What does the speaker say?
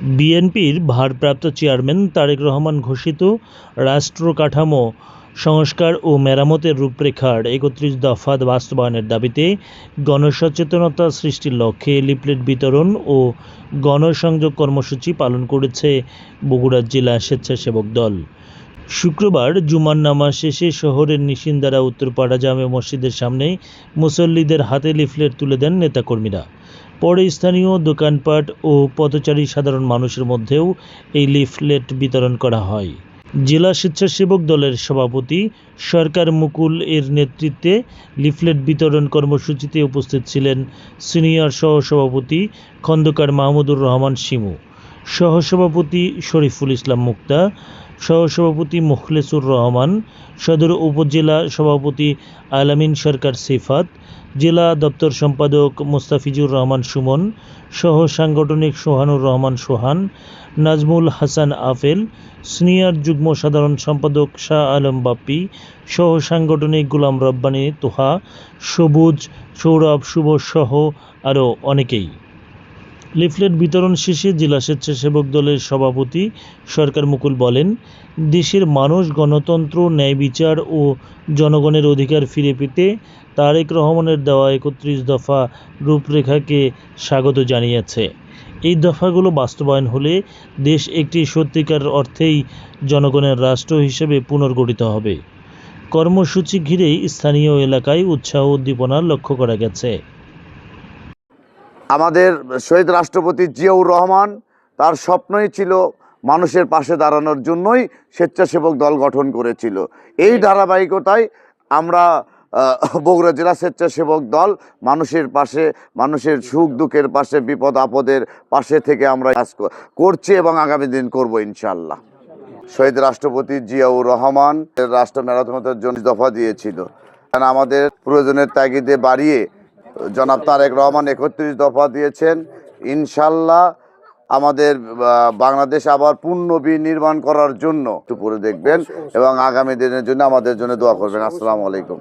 বিএনপির ভারপ্রাপ্ত চেয়ারম্যান তারেক রহমান ঘোষিত রাষ্ট্র কাঠামো সংস্কার ও মেরামতের রূপরেখার একত্রিশ দফা বাস্তবায়নের দাবিতে গণসচেতনতা সৃষ্টির লক্ষ্যে লিফলেট বিতরণ ও গণসংযোগ কর্মসূচি পালন করেছে বগুড়া জেলা স্বেচ্ছাসেবক দল। শুক্রবার জুমার নামাজ শেষে শহরের নিশিন্দারা উত্তরপাড়া জামে মসজিদের সামনে মুসল্লিদের হাতে লিফলেট তুলে দেন নেতাকর্মীরা। পরে স্থানীয় দোকানপাট ও পথচারী সাধারণ মানুষের মধ্যেও এই লিফলেট বিতরণ করা হয়। জেলা স্বেচ্ছাসেবক দলের সভাপতি সরকার মুকুল এর নেতৃত্বে লিফলেট বিতরণ কর্মসূচিতে উপস্থিত ছিলেন সিনিয়র সহসভাপতি খন্দকার মাহমুদুর রহমান শিমু। সহসভাপতি শরীফুল ইসলাম মুক্তা, সহসভাপতি মুখলেসুর রহমান, সদর উপজেলা সভাপতি আলামিন সরকার সিফাত, জেলা দপ্তর সম্পাদক মুস্তাফিজুর রহমান সুমন, সহ সাংগঠনিক সোহানুর রহমান সোহান, নাজমুল হাসান আফেল, সিনিয়র যুগ্ম সাধারণ সম্পাদক শাহ আলম বাপ্পি, সহ সাংগঠনিক গোলাম রব্বানী তোহা, সবুজ, সৌরভ, শুভ সহ আরও অনেকেই। লিফলেট বিতরণ শেষে জেলা স্বেচ্ছাসেবক দলের সভাপতি সরকার মুকুল বলেন, দেশের মানুষ, গণতন্ত্র, ন্যায় বিচার ও জনগণের অধিকার ফিরে পেতে তারেক রহমানের দেওয়া একত্রিশ দফা রূপরেখাকে স্বাগত জানিয়েছে। এই দফাগুলো বাস্তবায়ন হলে দেশ একটি সত্যিকার অর্থেই জনগণের রাষ্ট্র হিসেবে পুনর্গঠিত হবে। কর্মসূচি ঘিরেই স্থানীয় এলাকায় উৎসাহ উদ্দীপনা লক্ষ্য করা গেছে। আমাদের শহীদ রাষ্ট্রপতি জিয়াউর রহমান তার স্বপ্নই ছিল মানুষের পাশে দাঁড়ানোর জন্যই স্বেচ্ছাসেবক দল গঠন করেছিল। এই ধারাবাহিকতায় আমরা বগুড়া জেলা স্বেচ্ছাসেবক দল মানুষের পাশে, মানুষের সুখ দুঃখের পাশে, বিপদ আপদের পাশে থেকে আমরা কাজ করছি এবং আগামী দিন করব ইনশাল্লাহ শহীদ রাষ্ট্রপতি জিয়াউর রহমান রাষ্ট্র মেরামতের জন্য দফা দিয়েছিল। আমাদের প্রয়োজনের তাগিদে বাড়িয়ে জনাব তারেক রহমান একত্রিশ দফা দিয়েছেন। ইনশাল্লাহ আমাদের বাংলাদেশ আবার পূর্ণ বিনির্মাণ করার জন্য একটু পরে দেখবেন এবং আগামী দিনের জন্য আমাদের জন্য দোয়া করবেন। আসসালামু আলাইকুম।